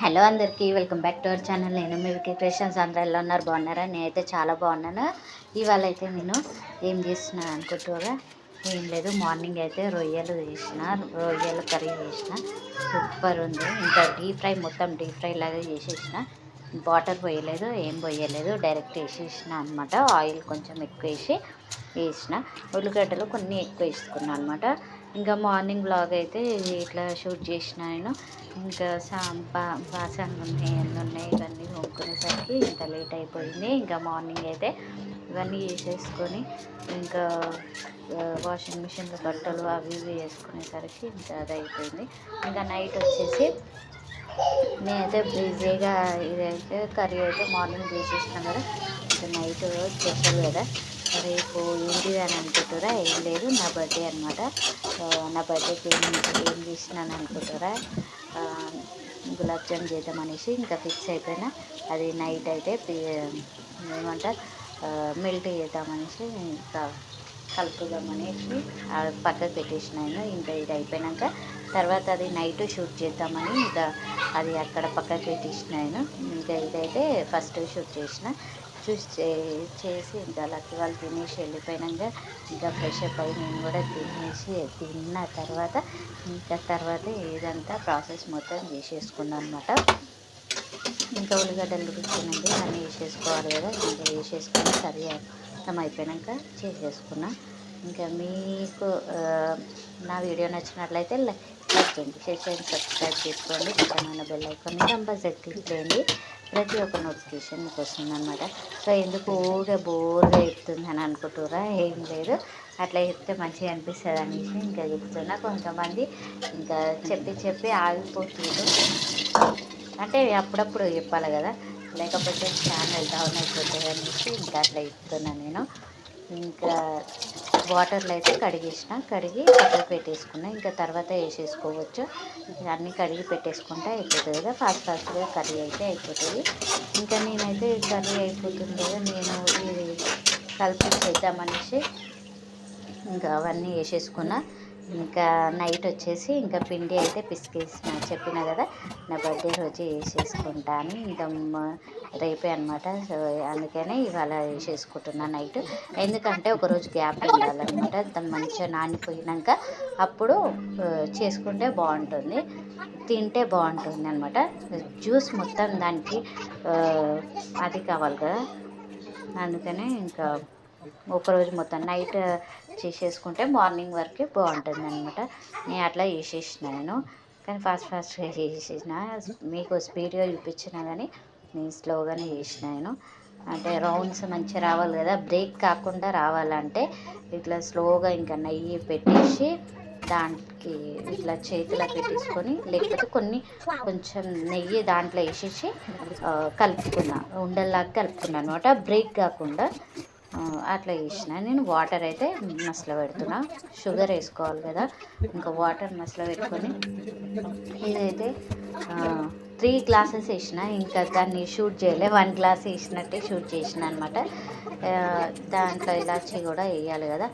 Hello అందరికీ welcome back to our channel. నేను మీ వికీ క్రిస్టియన్స్ అందరూ ఎలా ఉన్నారు? బాగున్నారా? నేనైతే చాలా బాగున్నాను. ఇవాళ అయితే నేను ఏం చేస్తున్నాను అనుకుంటుగా ఏం లేదు. మార్నింగ్ అయితే రొయ్యలు చేసిన రొయ్యలు కర్రీ చేసిన. సూపర్ ఉంది. ఇంకా డీప్ ఫ్రై మొత్తం డీప్ ఫ్రై లాగా చేసేసిన. వాటర్ పోయలేదు ఏం పోయలేదు. డైరెక్ట్ వేసేసిన అనమాట ఆయిల్ కొంచెం ఎక్కువ వేసి వేసిన. ఉల్లిగడ్డలు కొన్ని ఎక్కువ వేసుకున్నాను అనమాట ఇంకా మార్నింగ్ బ్లాగ్ అయితే ఇట్లా షూట్ చేసిన నేను. ఇంకా సాంపా బాసనలు ఉన్నాయి అన్నీ ఉన్నాయి. ఇవన్నీ కొనుక్కునేసరికి ఇంత లేట్ అయిపోయింది. ఇంకా మార్నింగ్ అయితే ఇవన్నీ వేసేసుకొని ఇంకా వాషింగ్ మిషన్లో బట్టలు అవి ఇవి వేసుకునేసరికి ఇంకా అది అయిపోయింది. ఇంకా నైట్ వచ్చేసి నేనైతే బిజీగా ఇదైతే కర్రీ అయితే మార్నింగ్ చేసేసినాం కదా. ఇంకా నైట్ స్పెషల్ కదా. రేపు ఏంటి అని అనుకుంటారా? ఏం లేదు నా బర్త్డే అనమాట నా బర్త్డేకి ఏం ఏం చేసినాను అనుకుంటారా? గులాబ్ జామ్ చేద్దాం అనేసి ఇంకా ఫిక్స్ అయిపోయినా. అది నైట్ అయితే ఏమంటారు? మెల్ట్ చేద్దామనేసి ఇంకా కలుపుదామనేసి పక్కకు పెట్టేసినాను ఇంకా ఇది అయిపోయినాక తర్వాత అది నైట్ షూట్ చేద్దామని ఇంకా అది అక్కడ పక్కకు పెట్టేసినాను ఇంకా ఇదైతే ఫస్ట్ షూట్ చేసిన. చూసి చేసి ఇంకా లక్కి వాళ్ళు తినేసి వెళ్ళిపోయినాక ఇంకా ఫ్రెష్ అప్ అయ్యి నేను కూడా తినేసి తిన్న తర్వాత ఇంకా తర్వాత ఇదంతా ప్రాసెస్ మొత్తం చేసేసుకున్నాను అనమాట ఇంకా ఉల్లిగడ్డలు కూర్చునండి అన్నీ వేసేసుకోవాలి కదా ఇంకా వేసేసుకొని కర్రీ అర్థం అయిపోయాక చేసేసుకున్నా. ఇంకా మీకు నా వీడియో నచ్చినట్లయితే లైక్ చేయండి షేర్ చేయండి సబ్స్క్రైబ్ చేసుకోండి. పక్కన బెల్ ఐకాన్ కంపల్సరీ క్లిక్ చేయండి. ప్రతి ఒక్క నోటిఫికేషన్ మీకు వస్తుంది అనమాట సో ఎందుకు ఊరిగా బోర్గా చెప్తుంది అని అనుకుంటురా ఏం లేదు. అట్లా చెప్తే మంచిగా అనిపిస్తుంది అనేసి ఇంకా చెప్తున్నా. కొంతమంది ఇంకా చెప్పి చెప్పి ఆగిపోతుంది అంటే అప్పుడప్పుడు చెప్పాలి కదా. లేకపోతే ఛానల్ డౌన్ అయిపోతుంది అనేసి ఇంకా అట్లా చెప్తున్నాను నేను. ఇంకా వాటర్లో అయితే కడిగేసిన. కడిగి పక్కకు పెట్టేసుకున్నా. ఇంకా తర్వాత వేసేసుకోవచ్చు. అన్నీ కడిగి పెట్టేసుకుంటే అయిపోతుంది కదా. ఫాస్ట్ ఫాస్ట్గా కర్రీ అయితే అయిపోతుంది. ఇంకా నేనైతే కర్రీ అయిపోతుంది కదా. నేను ఇది కలిపి చేద్దామనేసి ఇంకా అవన్నీ వేసేసుకున్నా. ఇంకా నైట్ వచ్చేసి ఇంకా పిండి అయితే పిసికేసిన చెప్పిన కదా నా బర్త్డే రోజు వేసేసుకుంటాను ఇంకా రేపే అనమాట సో అందుకనే ఇవాళ వేసేసుకుంటున్నా నైట్. ఎందుకంటే ఒకరోజు గ్యాప్ ఉండాలన్నమాట దాన్ని మంచిగా నానిపోయినాక అప్పుడు చేసుకుంటే బాగుంటుంది తింటే బాగుంటుంది అనమాట జ్యూస్ మొత్తం దానికి అది కావాలి కదా. అందుకనే ఇంకా ఒకరోజు మొత్తం నైట్ చేసేసుకుంటే మార్నింగ్ వరకే బాగుంటుంది అనమాట నేను అట్లా చేసేసిన నేను. కానీ ఫాస్ట్ ఫాస్ట్గా చేసేసిన. మీకు స్పీడ్గా చూపించిన కానీ నేను స్లోగానే చేసిన నేను. అంటే రౌండ్స్ మంచిగా రావాలి కదా. బ్రేక్ కాకుండా రావాలంటే ఇట్లా స్లోగా ఇంకా నెయ్యి పెట్టేసి దానికి ఇట్లా చేతిలో పెట్టేసుకొని లేకపోతే కొన్ని కొంచెం నెయ్యి దాంట్లో వేసేసి కలుపుకున్నా. ఉండల్లాగా కలుపుకున్నాను అనమాట. బ్రేక్ కాకుండా అట్లా చేసిన. నేను వాటర్ అయితే మసలు పెడుతున్నా. షుగర్ వేసుకోవాలి కదా. ఇంకా వాటర్ మసలు పెట్టుకొని ఇదైతే త్రీ గ్లాసెస్ వేసిన. ఇంకా దాన్ని షూట్ చేయలే. వన్ గ్లాస్ వేసినట్టే షూట్ చేసిన అనమాట దాంట్లో ఇలాచి కూడా వేయాలి కదా.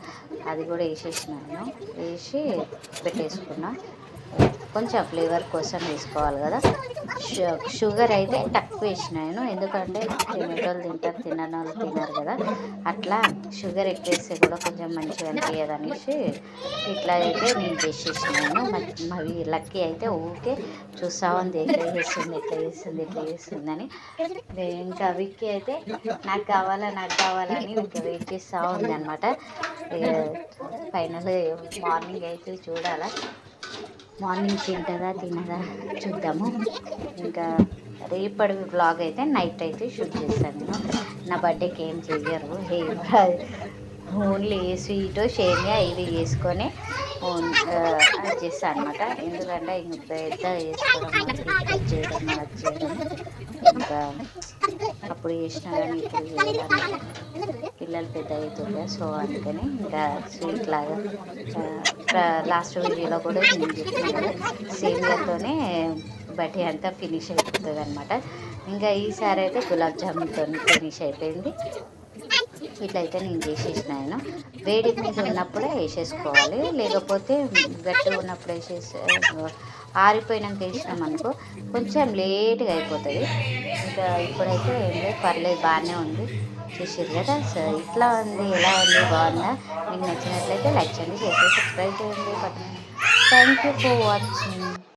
అది కూడా వేసేసిన నేను. వేసి పెట్టేసుకున్నా. కొంచెం ఫ్లేవర్ కోసం వేసుకోవాలి కదా. షుగర్ అయితే తక్కువ వేసినాను ఎందుకంటే తినేటోళ్ళు తింటారు తినని వాళ్ళు తినరు కదా. అట్లా షుగర్ ఎక్కువ వేస్తే కూడా కొంచెం మంచిగా అనిపించదు అనేసి ఇట్లా అయితే నేను చేసేసినాను. మరి లక్కీ అయితే ఊకే చూస్తా ఉంది ఎట్లా చేస్తుంది ఎట్లా చేస్తుంది ఎట్లా చేస్తుందని ఇంకా విక్కీ అయితే నాకు కావాలా నాకు కావాలని ఇంకా వెయిట్ చేస్తూ ఉంది అనమాట ఫైనల్ మార్నింగ్ అయితే చూడాలా. మార్నింగ్ తింటుందా తినదా చూద్దాము. ఇంకా రేపటి బ్లాగ్ అయితే నైట్ అయితే షూట్ చేస్తాను. నేను నా బర్త్డేకి ఏం చెయ్యరు ఓన్లీ స్వీట్ షేమియా ఇవి వేసుకొని అది చేస్తాను అనమాట ఎందుకంటే ఇంక పెద్ద వేసుకోవడం చేయడం చేయడం. ఇంకా అప్పుడు చేసినా కానీ ఇప్పుడు పిల్లలు పెద్ద అవుతుండే సో అందుకని ఇంకా స్వీట్ లాగా లాస్ట్ వీడియోలో కూడా నేను చెప్తున్నాను సేమియాతోనే బట్టి అంతా ఫినిష్ అయిపోతుంది అనమాట ఇంకా ఈసారి అయితే గులాబ్ జామున్తో ఫినిష్ అయిపోయింది. ఇట్లయితే నేను చేసేసినాను వేడి మీద ఉన్నప్పుడే వేసేసుకోవాలి. లేకపోతే గట్టిగా ఉన్నప్పుడు వేసేసి ఆరిపోయినాక వేసినాం అనుకో కొంచెం లేట్గా అయిపోతుంది. ఇంకా ఇప్పుడైతే ఏం లేదు పర్లేదు బాగానే ఉంది. చూసారు కదా సో ఇట్లా ఉంది ఎలా ఉంది బాగుందా? మీకు నచ్చినట్లయితే లైక్ చేయండి చేసి సబ్స్క్రైబ్ చేయండి థ్యాంక్ యూ ఫర్ వాచింగ్